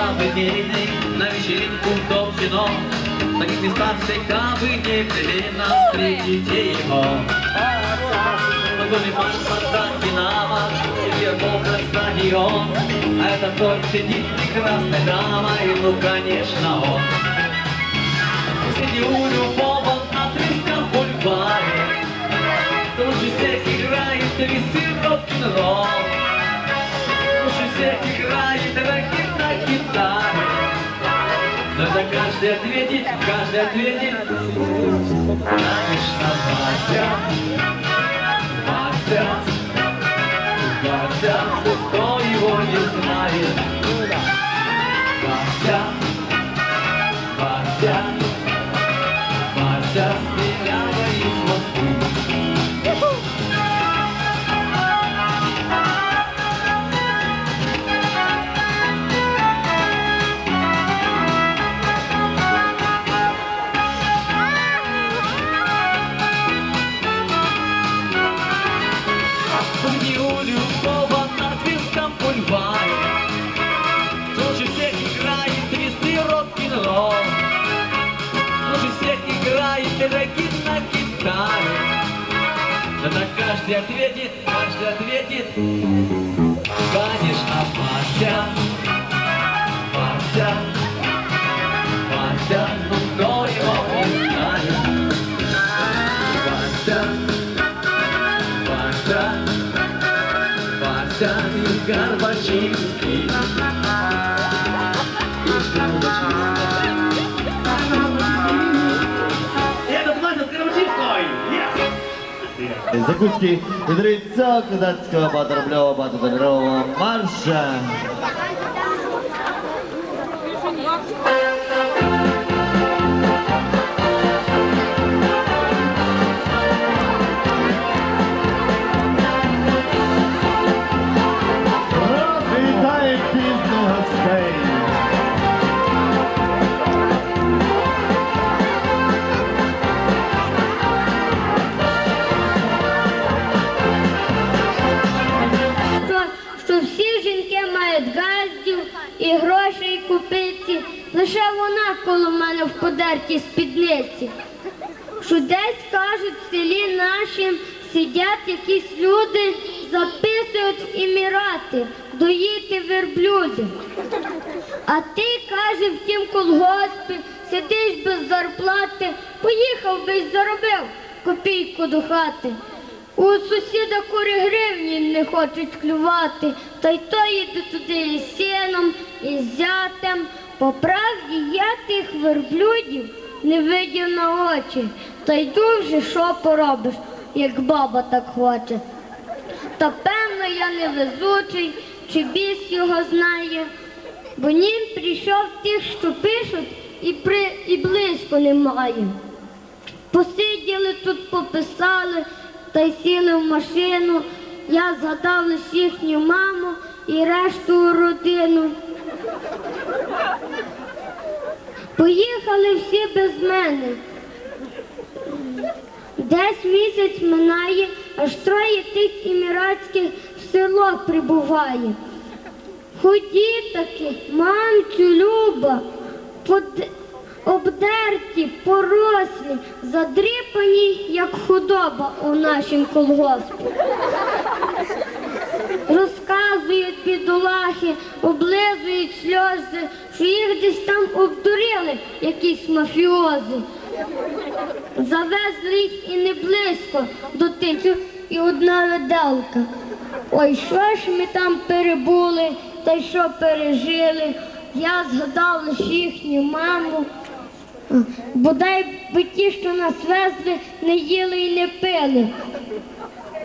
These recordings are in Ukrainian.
всегда На вечеринку толщино В таких местах всегда вы не привели Нас его Подгольный марш, солдат, динамо И вербовка, стадион А этот торт сидит прекрасной и, Ну, конечно, он Среди у любого отрезка в бульваре Лучше всех играет твисты рок-н-ролл Лучше всех играет ракет на гитаре Но это каждый ответит, каждый ответит Конечно, Вася Вася Вася, кто его не знает? Вася Вася, Вася Вася Вася, ну его не знает Вася Вася Вася из Горбачинский Этот І дриця козацького багаторубльового багатотонрового марша. І грошей купити. Лише вона коло мене в подертій спідниці. Що десь кажуть, в селі нашім сидять якісь люди, записують імірати, доїти верблюди. А ти, каже, в тім колгоспі, сидиш без зарплати, поїхав би й заробив копійку до хати. У сусіда кури гривні не хочуть клювати, та й то їде туди із сіном, із зятем. По правді я тих верблюдів не видів на очі, та йду вже що поробиш, як баба так хоче. Та певно я не везучий, чи біс його знає, бо нім прийшов тих, що пишуть, і, при, і близько немає. Посиділи тут, пописали та й сіли в машину. Я згадав лише їхню маму і решту родину. Поїхали всі без мене. Десь місяць минає, аж троє тих іміратських в село прибуває. Худі таки, мамцю Люба, под- обдерті, порослі, задріпані, як худоба у нашім колгоспі. Розказують бідолахи, облизують сльози, що їх десь там обдурили якісь мафіози. Завезли їх і не близько до тицю і одна виделка. Ой, що ж ми там перебули, та й що пережили. Я згадав лише їхню маму. Бодай би ті, що нас везли, не їли і не пили.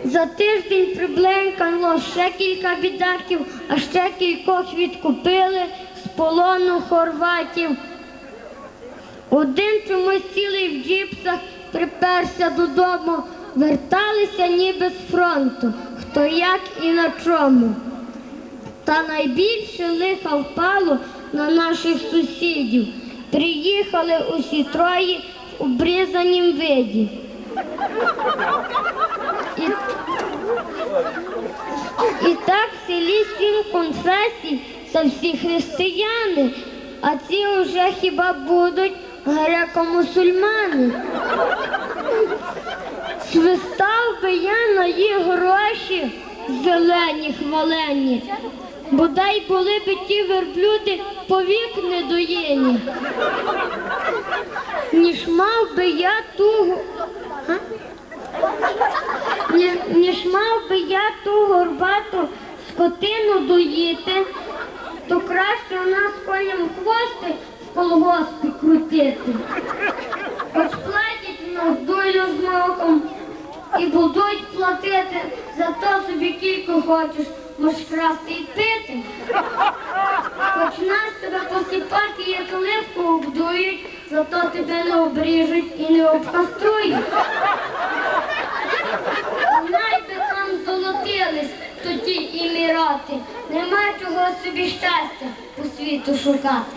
За тиждень прибленькало ще кілька бідаків, а ще кількох відкупили з полону хорватів. Один чомусь цілий в джіпсах приперся додому, верталися ніби з фронту, хто як і на чому. Та найбільше лиха впало на наших сусідів. Приїхали усі троє в обрізанім виді. І, і так в селі сім конфесій та всі християни, а ці вже хіба будуть греко-мусульмани. Свистав би я на їх гроші зелені хвалені, бодай були би ті верблюди повік недоїні. Ніж мав би я. А? Ніж мав би я ту горбату скотину доїти, то краще у нас коням хвости в колгоспі крутити. Хоч платять в нас долю з молоком і будуть платити, зато собі кілько хочеш, можеш красти і пити. Хоч нас тебе посіпати, як ливку обдують, зато тебе не обріжуть і не обкастують. Знай там золотились тоді емірати, нема чого собі щастя по світу шукати.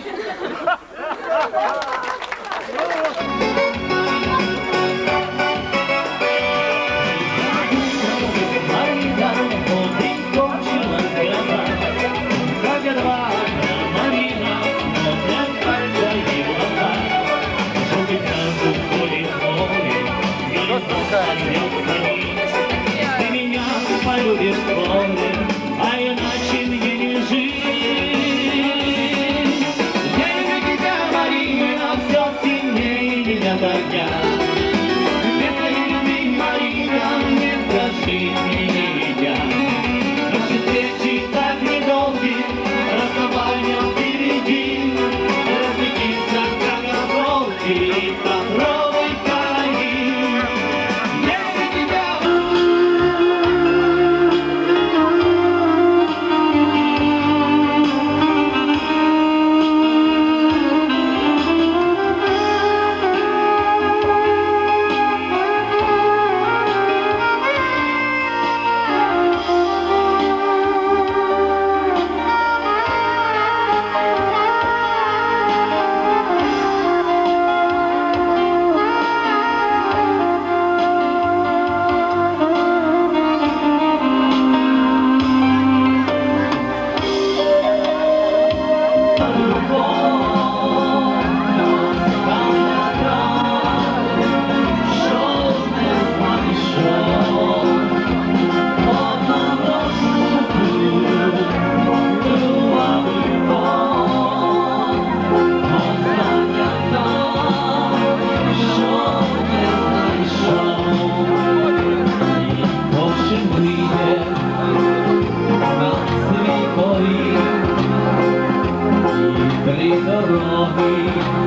Три дороги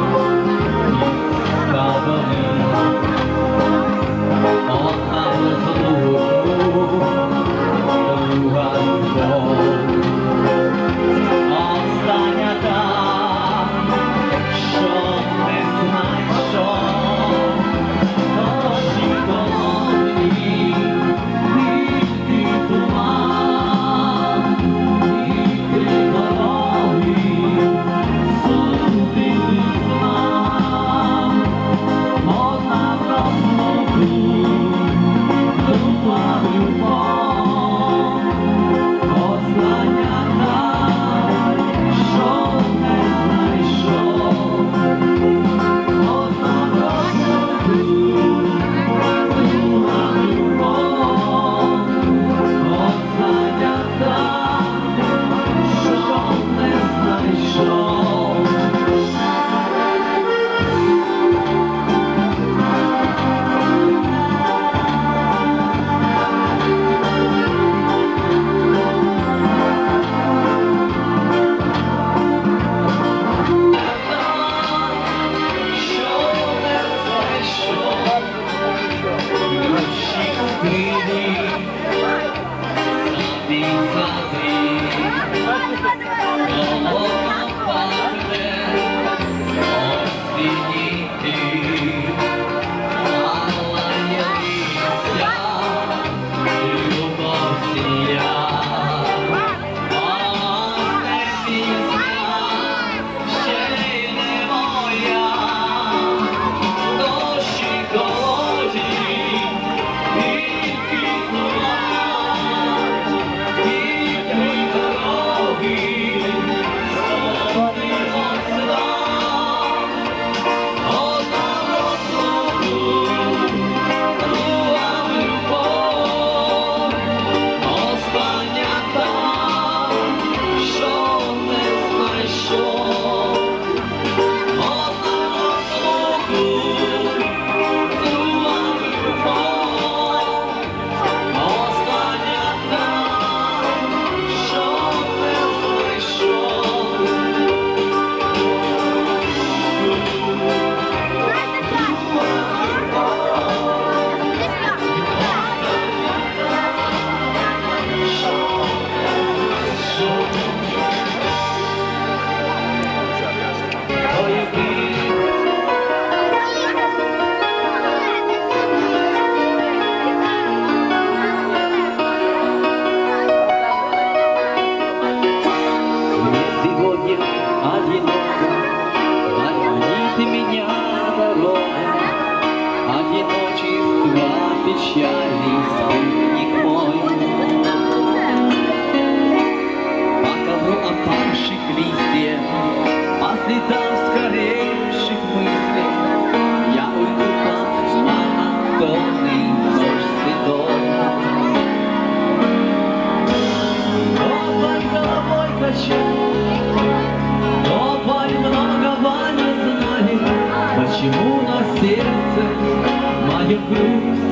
мое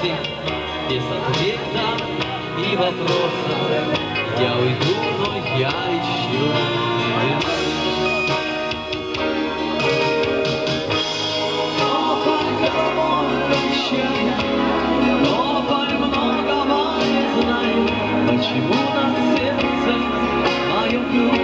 ночи без ответа и вопроса. Я уйду, но я еще не Но паль не знаю, почему на сердце мое грудь.